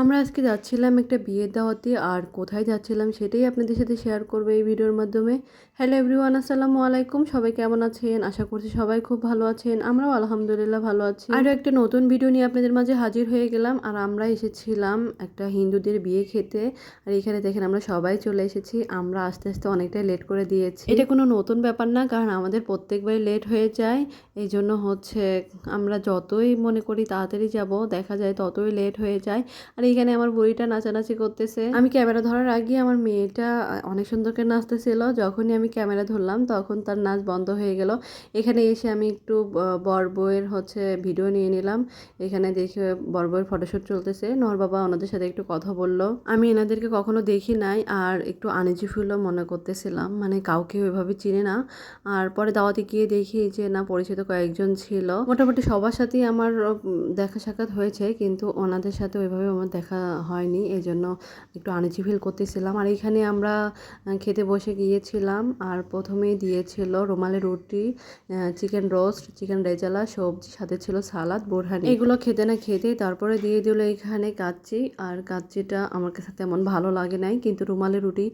আমরা আজকে যাচ্ছিলাম একটা বিয়ের দাওয়াতে, আর কোথায় যাচ্ছিলাম সেটাই আপনাদের সাথে শেয়ার করব এই ভিডিওর মাধ্যমে। হ্যালো এভরিওয়ান আসসালামু আলাইকুম। সবাই কেমন আছেন? আশা করছি সবাই খুব ভালো আছেন। আমরাও আলহামদুলিল্লাহ ভালো আছি। আরও একটা নতুন ভিডিও নিয়ে আপনাদের মাঝে হাজির হয়ে গেলাম। আর আমরা এসেছিলাম একটা হিন্দুদের বিয়ে খেতে। আর এখানে দেখেন আমরা সবাই চলে এসেছি। আমরা আস্তে আস্তে অনেকটাই লেট করে দিয়েছি। এটা কোনো নতুন ব্যাপার না, কারণ আমাদের প্রত্যেকবারই লেট হয়ে যায়। এই জন্য হচ্ছে আমরা যতই মনে করি তাড়াতাড়ি যাব, দেখা যায় ততই লেট হয়ে যায়। আর এইখানে আমার বুড়িটা নাচানাচি করতেছে। আমি ক্যামেরা ধরার আগে আমার মেয়েটা অনেক সুন্দর করে নাচতেছিল। যখনই আমি ক্যামেরা ধরলাম, তখন তার নাচ বন্ধ হয়ে গেল। এখানে এসে আমি একটু বর বউয়ের হচ্ছে ভিডিও নিয়ে নিলাম। এখানে দেখে বর বউয়ের ফটোশ্যুট চলতেছে। নর বাবা ওনাদের সাথে একটু কথা বলল। আমি এনাদেরকে কখনো দেখি নাই আর একটু আনিজি ফিলও মনে করতেছিলাম। মানে কাউকে ওইভাবে চিনে না। আর পরে দাওয়াতে গিয়ে দেখি যে, না, পরিচিত কয়েকজন ছিল। মোটামুটি সবার সাথেই আমার দেখা সাক্ষাৎ হয়েছে। কিন্তু ওনাদের সাথে ওইভাবে আমার দেখা হয়নি এই জন্য একটু আনিজি ফিল করতেছিলাম। আর এখানে আমরা খেতে বসে গিয়েছিলাম, আর প্রথমেই দিয়েছিল রুমালি রুটি চিকেন রোস্ট চিকেন রেজালা, সবজি, সাথে ছিল সালাদ, বোরহানি। এগুলো খেতে না খেতে তারপরে দিয়ে দিল এখানে কাচ্চি, আর কাচ্চিটা আমার কাছে তেমন ভালো লাগে নাই, কিন্তু রুমালি রুটি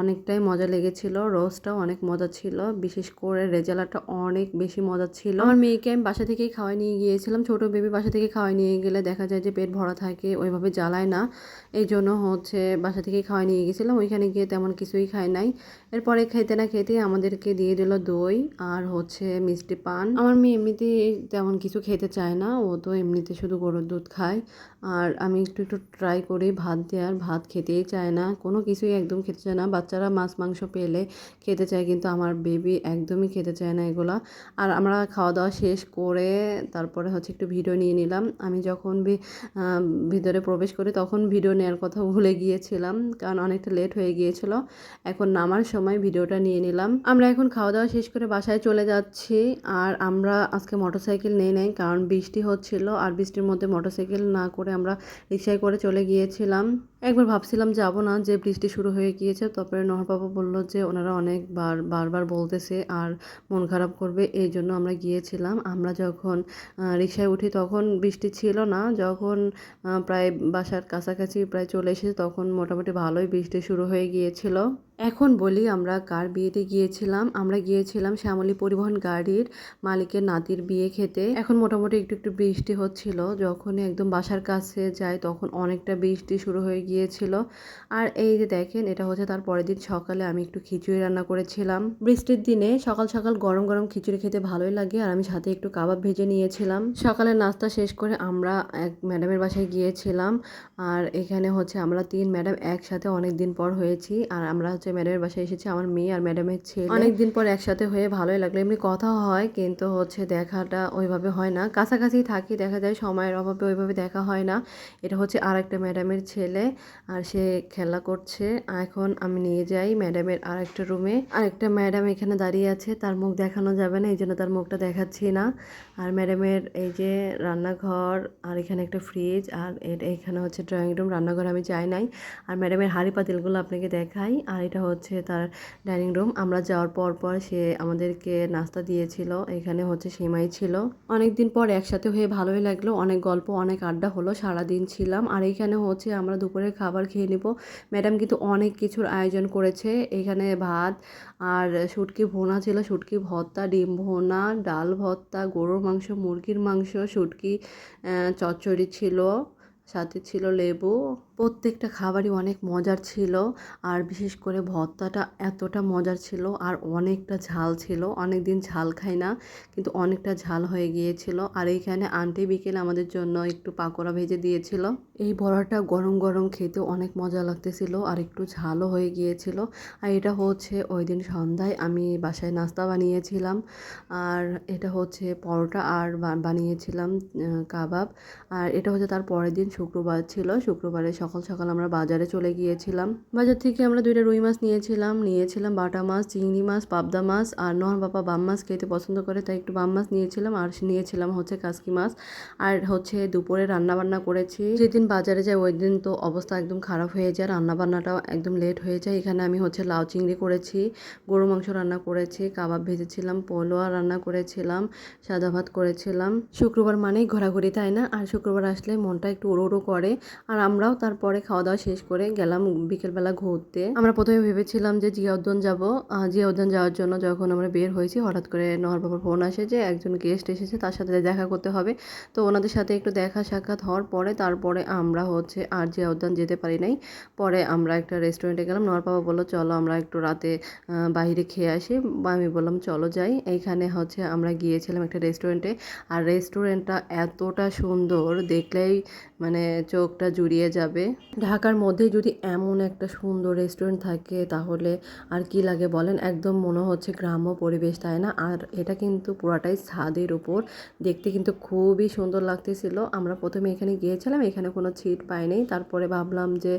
অনেকটাই মজা লেগেছিল রোস্টটাও অনেক মজা ছিল, বিশেষ করে রেজালাটা অনেক বেশি মজা ছিল। আমার মেয়েকে আমি বাসা থেকেই খাওয়াই নিয়ে গিয়েছিলাম, ছোট বেবি বাসা থেকে খাওয়াই নিয়ে গেলে দেখা যায় যে পেট ভরা থাকে, ওইভাবে জ্বালায় না। এই জন্য হচ্ছে বাসা থেকেই খাওয়াই নিয়ে গেছিলাম। ওইখানে গিয়ে তেমন কিছুই খাই নাই। এরপরে খেতে না খেতে আমাদেরকে দিয়ে দিল দই আর হচ্ছে মিষ্টি পান। আমার মেয়ে এমনিতে তেমন কিছু খেতে চায় না। ও তো এমনিতে শুধু গরুর দুধ খায়। আর আমি একটু একটু ট্রাই করি ভাত দেওয়ার। ভাত খেতেই চায় না। কোনো কিছুই একদম খেতে চায় না। বাচ্চারা মাছ, মাংস পেলে খেতে চায় কিন্তু আমার বেবি একদমই খেতে চায় না এগুলা। আর আমরা খাওয়া দাওয়া শেষ করে তারপরে হচ্ছে একটু ভিডিও নিয়ে নিলাম। আমি যখন ভিতরে প্রবেশ করি, তখন ভিডিও নেওয়ার কথা ভুলে গিয়েছিলাম, কারণ অনেকটা লেট হয়ে গিয়েছিল। এখন নামার সময় ভিডিওটা নিয়ে নিলাম। আমরা এখন খাওয়া দাওয়া শেষ করে বাসায় চলে যাচ্ছি, আর আমরা আজকে মোটরসাইকেল নেই নাই, কারণ বৃষ্টি হচ্ছিল, আর বৃষ্টির মধ্যে মোটরসাইকেল না করে আমরা রিক্সায় করে চলে গিয়েছিলাম। একবার ভাবছিলাম যাব না, যে বৃষ্টি শুরু হয়ে গিয়েছে তারপরে নহর বাবা বলল যে ওনারা অনেকবার, বারবার বলতেছে, আর মন খারাপ করবে, এই জন্য আমরা গিয়েছিলাম। আমরা যখন রিক্সায় উঠি তখন বৃষ্টি ছিল না, যখন প্রায় বাসার কাছাকাছি প্রায় চলে এসেছে তখন মোটামুটি ভালোই বৃষ্টি শুরু হয়ে গিয়েছিল। এখন বলি আমরা কার বিয়েতে গিয়েছিলাম। আমরা গিয়েছিলাম শ্যামলী পরিবহন গাড়ির মালিকের নাতির বিয়ে খেতে। এখন মোটামুটি একটু একটু বৃষ্টি হচ্ছিল। যখনই একদম বাসার কাছে যাই তখন অনেকটা বৃষ্টি শুরু হয়ে গিয়েছিল। আর এই যে দেখেন, এটা হচ্ছে তার পরের দিন সকালে আমি একটু খিচুড়ি রান্না করেছিলাম। বৃষ্টির দিনে সকাল সকাল গরম গরম খিচুড়ি খেতে ভালোই লাগে আর আমি সাথে একটু কাবাব ভেজে নিয়েছিলাম। সকালে নাস্তা শেষ করে আমরা এক ম্যাডামের বাসায় গিয়েছিলাম। আর এখানে হচ্ছে আমরা তিন ম্যাডাম একসাথে অনেক দিন পর হয়েছি। আর আমরা হচ্ছে ম্যাডামের বাসায় এসেছি, আমার মেয়ে আর ম্যাডামের ছেলে। অনেকদিন পর একসাথে হয়ে ভালোই লাগল। এমনি কথা হয়, কিন্তু হচ্ছে দেখাটা ওইভাবে হয় না। কাছাকাছি থাকি, দেখা যায় সময়ের অভাবে ওইভাবে দেখা হয় না। এটা হচ্ছে আর একটা ম্যাডামের ছেলে, আর সে খেলা করছে। এখন আমি নিয়ে যাই ম্যাডামের আর একটা রুমে আর একটা ম্যাডাম এখানে দাঁড়িয়ে আছে, তার মুখ দেখানো যাবে না, এই জন্য তার মুখটা দেখাচ্ছি না। আর ম্যাডামের এই যে রান্নাঘর, আর এখানে একটা ফ্রিজ আর এখানে হচ্ছে ড্রয়িং রুম রান্নাঘর আমি যাই নাই। আর ম্যাডামের হাঁড়ি পাতিলগুলো আপনাকে দেখাই। আর এটা হচ্ছে তার ডাইনিং রুম। আমরা যাওয়ার পর পর সে আমাদেরকে নাস্তা দিয়েছিল। এখানে হচ্ছে সেমাই ছিল। অনেক দিন পর একসাথে হয়ে ভালোই লাগল। অনেক গল্প, অনেক আড্ডা হলো। সারা দিন ছিলাম। আর এইখানে হচ্ছে আমরা দুপুরের খাবার খেয়ে নিব। ম্যাডাম কিন্তু অনেক কিছুর আয়োজন করেছে। এখানে ভাত আর শুটকি ভোনা ছিল। শুটকি ভর্তা, ডিম ভোনা, ডাল ভর্তা, গরুর মাংস, মুরগির মাংস, শুটকি চচ্চড়ি ছিল। সাথে ছিল লেবু। প্রত্যেকটা খাবারই অনেক মজার ছিল, আর বিশেষ করে ভর্তাটা এতটা মজার ছিল, আর অনেকটা ঝাল ছিল। অনেক দিন ঝাল খাই না, কিন্তু অনেকটা ঝাল হয়ে গিয়েছিল। আর এইখানে আন্টি বিকেলে আমাদের জন্য একটু পাকোড়া ভেজে দিয়েছিল। এই বড়াটা গরম গরম খেতে অনেক মজা লাগতেছিল, আর একটু ঝালও হয়ে গিয়েছিল। আর এটা হচ্ছে ওই দিন সন্ধ্যায় আমি বাসায় নাস্তা বানিয়েছিলাম। আর এটা হচ্ছে পরোটা আর বানিয়েছিলাম কাবাব। আর এটা হচ্ছে তার পরের দিন শুক্রবার ছিল। শুক্রবারে সকাল সকাল সকাল আমরা বাজারে চলে গিয়েছিলাম। বাজার থেকে আমরা দুইটা রুই মাছ নিয়েছিলাম। নিয়েছিলাম বাটা মাছ, চিংড়ি মাছ, পাবদা মাছ আর নহর বাবা বাম মাছ খেতে পছন্দ করে, তাই একটু বাম মাছ নিয়েছিলাম আর নিয়েছিলাম হচ্ছে কাসকি মাছ আর হচ্ছে দুপুরে রান্না বান্না করেছি। যেদিন বাজারে যাই ওই দিন তো অবস্থা একদম খারাপ হয়ে যায় রান্না বান্নাটাও একদম লেট হয়ে যায়। এখানে আমি হচ্ছে লাউ চিংড়ি করেছি, গরু মাংস রান্না করেছি, কাবাব ভেজেছিলাম, পোলোয়া রান্না করেছিলাম, সাদা ভাত করেছিলাম। শুক্রবার মানেই ঘোরাঘুরি, তাই না? আর শুক্রবার আসলে মনটা একটু উড়ো উড়ো করে। আর আমরাও তারপরে খাওয়া দাওয়া শেষ করে গেলাম বিকেলবেলা ঘুরতে। আমরা প্রথমে ভেবেছিলাম যে জিয়া উদ্যান যাব। আহ, জিয়া উদ্যান যাওয়ার জন্য যখন আমরা বের হয়েছি হঠাৎ করে নহর বাবার ফোন আসে যে একজন গেস্ট এসেছে তার সাথে দেখা করতে হবে। তো ওনাদের সাথে একটু দেখা সাক্ষাৎ হওয়ার পরে তারপরে আমরা হচ্ছে আর জিয়া উদ্যান যেতে পারি নাই। পরে আমরা একটা রেস্টুরেন্টে গেলাম নহর বাবা বলল চলো আমরা একটু রাতে বাইরে খেয়ে আসি। আমি বললাম চলো যাই। এইখানে হচ্ছে আমরা গিয়েছিলাম একটা রেস্টুরেন্টে আর রেস্টুরেন্টটা এতটা সুন্দর দেখলেই মানে চোখটা জুড়িয়ে যাবে। ঢাকার মধ্যে যদি এমন একটা সুন্দর রেস্টুরেন্ট থাকে, তাহলে আর কি লাগে বলেন? একদম মনে হচ্ছে গ্রাম্য পরিবেশ, তাই না? আর এটা কিন্তু পুরাটাই ছাদের উপর। দেখতে কিন্তু খুবই সুন্দর লাগতেছিল। আমরা প্রথমে এখানে গিয়েছিলাম, এখানে কোনো সিট পাইনি। তারপরে ভাবলাম যে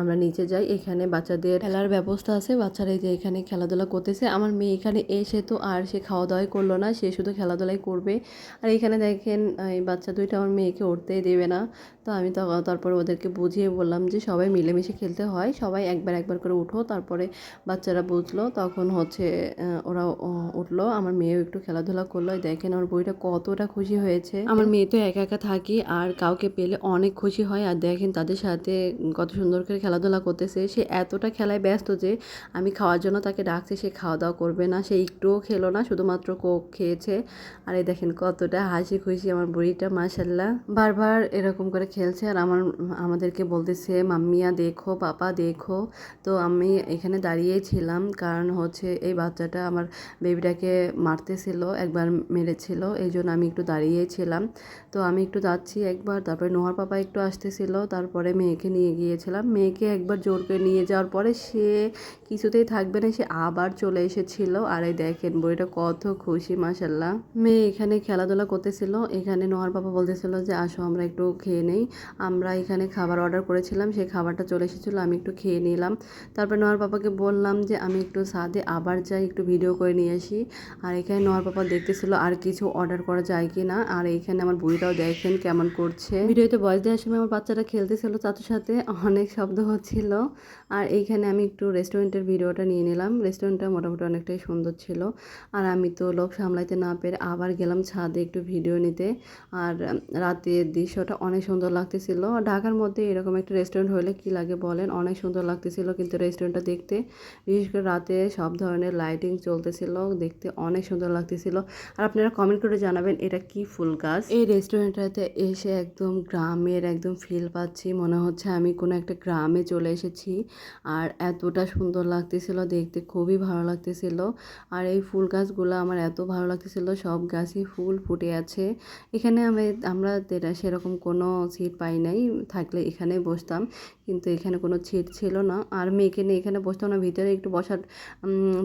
আমরা নিচে যাই। এখানে বাচ্চাদের খেলার ব্যবস্থা আছে। বাচ্চারা যে এখানে খেলাধুলা করতেছে। আমার মেয়ে এখানে এসে তো আর সে খাওয়া দাওয়াই করল না। সে শুধু খেলাধুলাই করবে। আর এখানে দেখেন, এই বাচ্চা দুইটা আমার মেয়েকে উঠতেই দেবে না। তো আমি তারপরে ওদেরকে বুঝিয়ে বললাম যে সবাই মিলেমিশে খেলতে হয়। সবাই একবার একবার করে উঠো, তারপরে বাচ্চারা বুঝলো, তখন হচ্ছে ওরা উঠল। আমার মেয়েও একটু খেলাধুলা করল। দেখেন আমার বইটা কতটা খুশি হয়েছে। আমার মেয়ে তো একা একা থাকি আর কাউকে পেলে অনেক খুশি হয়। আর দেখেন তাদের সাথে কত সুন্দর করে খেলাধুলা করতেছে। সে এতটা খেলায় ব্যস্ত যে আমি খাওয়ার জন্য তাকে ডাকছি, সে খাওয়া দাওয়া করবে না। সে একটুও খেলো না, শুধুমাত্র কোক খেয়েছে। আর এই দেখেন কতটা হাসি খুশি আমার বুড়িটা মাসাল্লাহ বারবার এরকম করে খেলছে আর আমার, আমাদেরকে বলতেছে, মাম্মিয়া, দেখো, পাপা, দেখো। তো আমি এখানে দাঁড়িয়েই ছিলাম। কারণ হচ্ছে এই বাচ্চাটা আমার বেবিটাকে মারতেছিল, একবার মেরেছিল। এই জন্য আমি একটু দাঁড়িয়েই ছিলাম। তো আমি একটু যাচ্ছি একবার। তারপরে নোহার পাপা একটু আসতেছিল। তারপরে মেয়েকে নিয়ে গিয়েছিলাম। মেয়েকে একবার জোর করে নিয়ে যাওয়ার পরে সে কিছুতেই থাকবে না, সে আবার চলে এসেছিল। আর এই দেখেন বইটা কত খুশি মাসাল্লাহ মেয়ে এখানে খেলাধুলা করতেছিল। এখানে নোহার পাপা বলতেছিল যে, আসো, আমরা একটু খেয়ে নেই। আমরা এখানে খাবার অর্ডার করেছিলাম, সেই খাবারটা চলে এসেছিল, আমি একটু খেয়ে নিলাম। তারপর নোহার পাপাকে বললাম যে, আমি একটু সাদে আবার যাই, একটু ভিডিও করে নিয়ে আসি। আর এখানে নোহার পাপা দেখতেছিল আর কিছু অর্ডার করা যায় কি না আর এইখানে আমার বুড়িটাও দেখেন কেমন করছে। ভিডিওতে বয়স দেওয়ার সময় আমার বাচ্চাটা খেলতেছিল চাচুর সাথে, অনেক শব্দ হচ্ছিল। আর এইখানে আমি একটু রেস্টুরেন্টের ভিডিওটা নিয়ে নিলাম। রেস্টুরেন্টটা মোটামুটি অনেকটাই সুন্দর ছিল। আর আমি তো লোক সামলাইতে না পেরে আবার গেলাম ছাদে একটু ভিডিও নিতে। আর রাতের দৃশ্যটা অনেক সুন্দর লাগতেছিল। আর ঢাকার মধ্যে এরকম একটা রেস্টুরেন্ট হলে কি লাগে বলেন? অনেক সুন্দর লাগতেছিল কিন্তু রেস্টুরেন্টটা দেখতে। বিশেষ করে রাতে সব ধরনের লাইটিং চলতেছিল, দেখতে অনেক সুন্দর লাগতেছিল। আর আপনারা কমেন্ট করে জানাবেন, এটা কি ফুল গাছ? এই রেস্টুরেন্টটাতে এসে একদম গ্রামের একদম ফিল পাচ্ছি। মনে হচ্ছে আমি কোনো একটা গ্রামে চলে এসেছি। আর এতটা সুন্দর লাগতেছিল, দেখতে খুবই ভালো লাগতেছিল। আর এই ফুল গাছগুলো আমার এত ভালো লাগতেছিল, সব গাছই ফুল ফুটে আছে। এখানে আমি, আমরা সেরকম কোনো সিট পাই নাই, থাকলে এখানে বসতাম। কিন্তু এখানে কোনো সিট ছিল না। আর মেয়েকে নিয়ে এখানে বসতাম না, ভিতরে একটু বসার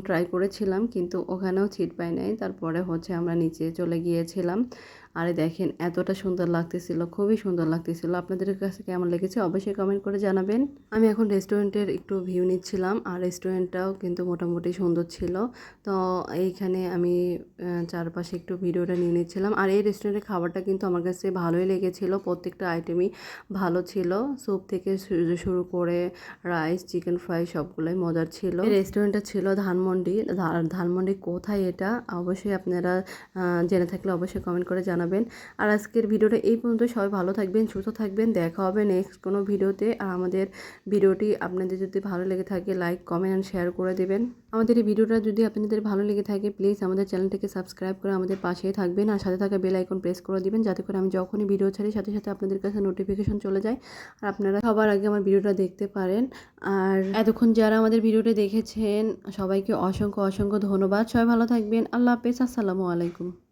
ট্রাই করেছিলাম, কিন্তু ওখানেও সিট পাই নাই। তারপরে হচ্ছে আমরা নিচে চলে গিয়েছিলাম। আরে দেখেন, এতটা সুন্দর লাগতেছিল, খুবই সুন্দর লাগতেছিল। আপনাদের কাছে কেমন লেগেছে অবশ্যই কমেন্ট করে জানাবেন। আমি এখন রেস্টুরেন্টের একটু ভিউ নিচ্ছিলাম, আর রেস্টুরেন্টটাও কিন্তু মোটামুটি সুন্দর ছিল। তো এইখানে আমি চারপাশে একটু ভিডিওটা নিয়ে নিচ্ছিলাম। আর এই রেস্টুরেন্টের খাবারটা কিন্তু আমার কাছে ভালোই লেগেছিল। প্রত্যেকটা আইটেমই ভালো ছিল। স্যুপ থেকে শুরু করে রাইস চিকেন ফ্রাই সবগুলোই মজার ছিল। রেস্টুরেন্টটা ছিল ধানমন্ডি। ধানমন্ডি কোথায় এটা? অবশ্যই আপনারা জেনে থাকলে অবশ্যই কমেন্ট করে জানাবেন। আর আজকের ভিডিওটা এই পর্যন্ত। সবাই ভালো থাকবেন, সুস্থ থাকবেন। দেখা হবে নেক্সট কোনো ভিডিওতে। আর আমাদের ভিডিওটি আপনাদের যদি ভালো লেগে থাকে লাইক কমেন্ট অ্যান্ড শেয়ার করে দেবেন। আমাদের এই ভিডিওটা যদি আপনাদের ভালো লেগে থাকে প্লিজ আমাদের চ্যানেলটিকে সাবস্ক্রাইব করে আমাদের পাশেই থাকবেন। আর সাথে থাকা বেল আইকন প্রেস করে দিবেন, যাতে করে আমি যখনই ভিডিও ছাড়ি, সাথে সাথে আপনাদের কাছে নোটিফিকেশন চলে যায়। আর আপনারা সবার আগে আমার ভিডিওটা দেখতে পারেন। আর এতক্ষণ যারা আমাদের ভিডিওটা দেখেছেন, সবাইকে অসংখ্য অসংখ্য ধন্যবাদ। সবাই ভালো থাকবেন। আল্লাহ হাফেজ। আসসালামু আলাইকুম।